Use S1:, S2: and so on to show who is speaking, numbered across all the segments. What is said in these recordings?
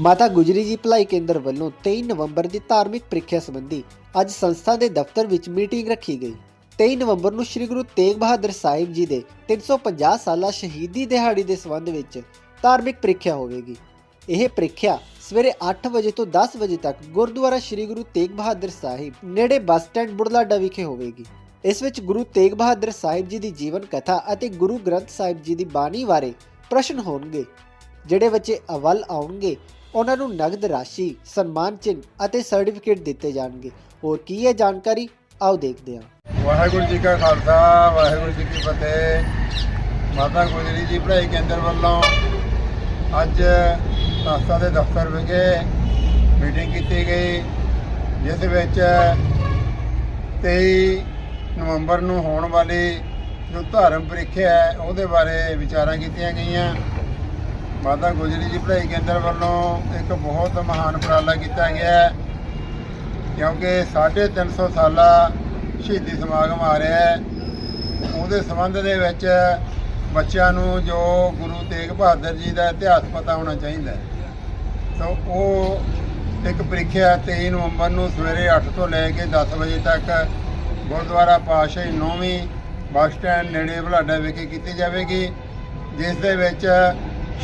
S1: ਮਾਤਾ ਗੁਜਰੀ ਜੀ ਭਲਾਈ ਕੇਂਦਰ ਵੱਲੋਂ 23 ਨਵੰਬਰ ਦੀ ਧਾਰਮਿਕ ਪ੍ਰੀਖਿਆ ਸੰਬੰਧੀ ਅੱਜ ਸੰਸਥਾ ਦੇ ਦਫ਼ਤਰ ਵਿੱਚ ਮੀਟਿੰਗ ਰੱਖੀ ਗਈ। 23 ਨਵੰਬਰ ਨੂੰ ਸ੍ਰੀ ਗੁਰੂ ਤੇਗ ਬਹਾਦਰ ਸਾਹਿਬ ਜੀ ਦੇ 350 ਸਾਲਾ ਸ਼ਹੀਦੀ ਦਿਹਾੜੀ ਦੇ ਸੰਬੰਧ ਵਿੱਚ ਧਾਰਮਿਕ ਪ੍ਰੀਖਿਆ ਹੋਵੇਗੀ। ਇਹ ਪ੍ਰੀਖਿਆ ਸਵੇਰੇ 8 ਵਜੇ ਤੋਂ 10 ਵਜੇ ਤੱਕ ਗੁਰਦੁਆਰਾ ਸ੍ਰੀ ਗੁਰੂ ਤੇਗ ਬਹਾਦਰ ਸਾਹਿਬ ਨੇੜੇ ਬੱਸ ਸਟੈਂਡ ਬੁੜਲਾਡਾ ਵਿਖੇ ਹੋਵੇਗੀ। ਇਸ ਵਿੱਚ ਗੁਰੂ ਤੇਗ ਬਹਾਦਰ ਸਾਹਿਬ ਜੀ ਦੀ ਜੀਵਨ ਕਥਾ ਅਤੇ ਗੁਰੂ ਗ੍ਰੰਥ ਸਾਹਿਬ ਜੀ ਦੀ ਬਾਣੀ ਬਾਰੇ ਪ੍ਰਸ਼ਨ ਹੋਣਗੇ, ਜਿਹੜੇ ਬੱਚੇ ਅਵਲ ਆਉਣਗੇ ਉਹਨਾਂ ਨੂੰ ਨਗਦ ਰਾਸ਼ੀ, ਸਨਮਾਨ ਚਿੰਨ੍ਹ ਅਤੇ ਸਰਟੀਫਿਕੇਟ ਦਿੱਤੇ ਜਾਣਗੇ। ਹੋਰ ਕੀ ਹੈ ਜਾਣਕਾਰੀ? ਆਓ ਦੇਖਦੇ ਹਾਂ।
S2: ਵਾਹਿਗੁਰੂ ਜੀ ਕਾ ਖਾਲਸਾ, ਵਾਹਿਗੁਰੂ ਜੀ ਕੀ ਫਤਿਹ। ਮਾਤਾ ਗੁਜਰੀ ਜੀ ਪੜ੍ਹਾਈ ਕੇਂਦਰ ਵੱਲੋਂ ਅੱਜ ਸੰਸਥਾ ਦੇ ਦਫ਼ਤਰ ਵਿਖੇ ਮੀਟਿੰਗ ਕੀਤੀ ਗਈ, ਜਿਸ ਵਿੱਚ 23 ਨਵੰਬਰ ਨੂੰ ਹੋਣ ਵਾਲੀ ਜੋ ਧਾਰਮ ਪ੍ਰੀਖਿਆ ਹੈ, ਉਹਦੇ ਬਾਰੇ ਵਿਚਾਰਾਂ ਕੀਤੀਆਂ ਗਈਆਂ। ਮਾਤਾ ਗੁਜਰੀ ਜੀ ਪੜ੍ਹਾਈ ਕੇਂਦਰ ਵੱਲੋਂ ਇੱਕ ਬਹੁਤ ਮਹਾਨ ਉਪਰਾਲਾ ਕੀਤਾ ਗਿਆ ਹੈ, ਕਿਉਂਕਿ 350 ਸਾਲਾ ਸ਼ਹੀਦੀ ਸਮਾਗਮ ਆ ਰਿਹਾ ਹੈ। ਉਹਦੇ ਸੰਬੰਧ ਦੇ ਵਿੱਚ ਬੱਚਿਆਂ ਨੂੰ ਜੋ ਗੁਰੂ ਤੇਗ ਬਹਾਦਰ ਜੀ ਦਾ ਇਤਿਹਾਸ ਪਤਾ ਹੋਣਾ ਚਾਹੀਦਾ ਸੋ ਉਹ ਇੱਕ ਪ੍ਰੀਖਿਆ 23 ਨਵੰਬਰ ਨੂੰ ਸਵੇਰੇ 8 ਤੋਂ ਲੈ ਕੇ 10 ਵਜੇ ਤੱਕ ਗੁਰਦੁਆਰਾ ਪਾਤਸ਼ਾਹੀ ਨੌਵੀਂ ਬੱਸ ਸਟੈਂਡ ਨੇੜੇ ਬੁਢਲਾਡਾ ਵਿਖੇ ਕੀਤੀ ਜਾਵੇਗੀ, ਜਿਸ ਦੇ ਵਿੱਚ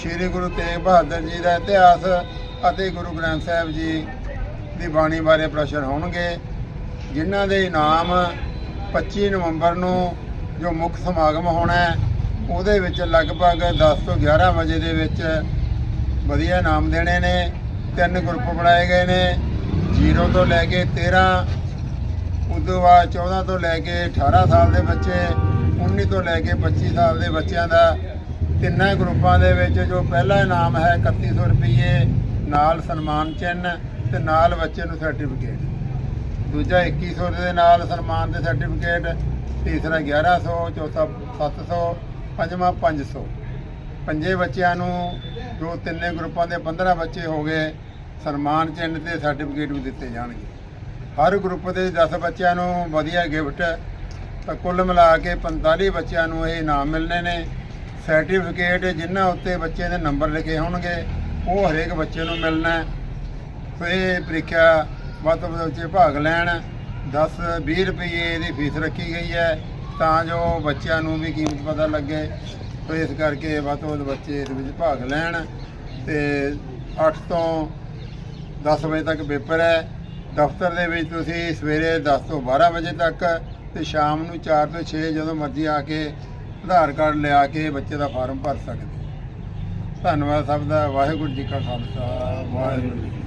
S2: ਸ੍ਰੀ ਗੁਰੂ ਤੇਗ ਬਹਾਦਰ ਜੀ ਦਾ ਇਤਿਹਾਸ ਅਤੇ ਗੁਰੂ ਗ੍ਰੰਥ ਸਾਹਿਬ ਜੀ ਦੀ ਬਾਣੀ ਬਾਰੇ ਪ੍ਰਸ਼ਨ ਹੋਣਗੇ, ਜਿਨ੍ਹਾਂ ਦੇ ਇਨਾਮ 25 ਨਵੰਬਰ ਨੂੰ ਜੋ ਮੁੱਖ ਸਮਾਗਮ ਹੋਣਾ ਹੈ, ਉਹਦੇ ਵਿੱਚ ਲਗਭਗ 10 ਤੋਂ 11 ਵਜੇ ਦੇ ਵਿੱਚ ਵਧੀਆ ਇਨਾਮ ਦੇਣੇ ਨੇ, ਤਿੰਨ ਗਰੁੱਪ ਬਣਾਏ ਗਏ ਨੇ 0 ਤੋਂ ਲੈ ਕੇ 13 ਉਦੋਂ ਬਾਅਦ 14 ਤੋਂ ਲੈ ਕੇ 18 ਸਾਲ ਦੇ ਬੱਚੇ 19 ਤੋਂ ਲੈ ਕੇ 25 ਸਾਲ ਦੇ ਬੱਚਿਆਂ ਦਾ ਤਿੰਨਾਂ ਗਰੁੱਪਾਂ ਦੇ ਵਿੱਚ ਜੋ ਪਹਿਲਾ ਇਨਾਮ ਹੈ 3100 ਰੁਪਏ ਨਾਲ ਸਨਮਾਨ ਚਿੰਨ੍ਹ ਤੇ ਨਾਲ ਬੱਚੇ ਨੂੰ ਸਰਟੀਫਿਕੇਟ ਦੂਜਾ 2100 ਦੇ ਨਾਲ ਸਨਮਾਨ ਤੇ ਸਰਟੀਫਿਕੇਟ ਤੀਸਰਾ 1100 ਚੌਥਾ 700 ਪੰਜਵਾਂ 500 ਪੰਜੇ ਬੱਚਿਆਂ ਨੂੰ ਜੋ ਤਿੰਨੇ ਗਰੁੱਪਾਂ ਦੇ 15 ਬੱਚੇ ਹੋ ਗਏ, ਸਨਮਾਨ ਚਿੰਨ੍ਹ ਤੇ ਸਰਟੀਫਿਕੇਟ ਵੀ ਦਿੱਤੇ ਜਾਣਗੇ। ਹਰ ਗਰੁੱਪ ਦੇ 10 ਬੱਚਿਆਂ ਨੂੰ ਵਧੀਆ ਗਿਫਟ ਤਾਂ ਕੁੱਲ ਮਿਲਾ ਕੇ 45 ਬੱਚਿਆਂ ਨੂੰ ਇਹ ਇਨਾਮ ਮਿਲਣੇ ਨੇ। ਸਰਟੀਫਿਕੇਟ ਜਿਨ੍ਹਾਂ ਉੱਤੇ ਬੱਚੇ ਦੇ ਨੰਬਰ ਲਿਖੇ ਹੋਣਗੇ, ਉਹ ਹਰੇਕ ਬੱਚੇ ਨੂੰ ਮਿਲਣਾ ਸੋ ਇਹ ਪ੍ਰੀਖਿਆ ਵੱਧ ਤੋਂ ਵੱਧ ਬੱਚੇ ਭਾਗ ਲੈਣ। 10 20 ਰੁਪਏ ਦੀ ਫੀਸ ਰੱਖੀ ਗਈ ਹੈ, ਤਾਂ ਜੋ ਬੱਚਿਆਂ ਨੂੰ ਵੀ ਕੀਮਤ ਪਤਾ ਲੱਗੇ। ਸੋ ਇਸ ਕਰਕੇ ਵੱਧ ਤੋਂ ਵੱਧ ਬੱਚੇ ਇਸ ਵਿੱਚ ਭਾਗ ਲੈਣ। ਤੇ 8 ਤੋਂ 10 ਵਜੇ ਤੱਕ ਪੇਪਰ ਹੈ। ਦਫ਼ਤਰ ਦੇ ਵਿੱਚ ਤੁਸੀਂ ਸਵੇਰੇ 10 ਤੋਂ 12 ਵਜੇ ਤੱਕ ਤੇ ਸ਼ਾਮ ਨੂੰ 4 ਤੋਂ 6 ਜਦੋਂ ਮਰਜ਼ੀ ਆ ਕੇ ਆਧਾਰ ਕਾਰਡ ਲਿਆ ਕੇ ਬੱਚੇ ਦਾ ਫਾਰਮ ਭਰ ਸਕਦੇ ਧੰਨਵਾਦ ਸਭ ਦਾ, ਵਾਹਿਗੁਰੂ ਜੀ ਕਾ ਖਾਲਸਾ, ਵਾਹਿਗੁਰੂ ਜੀ ਕੀ ਫਤਿਹ।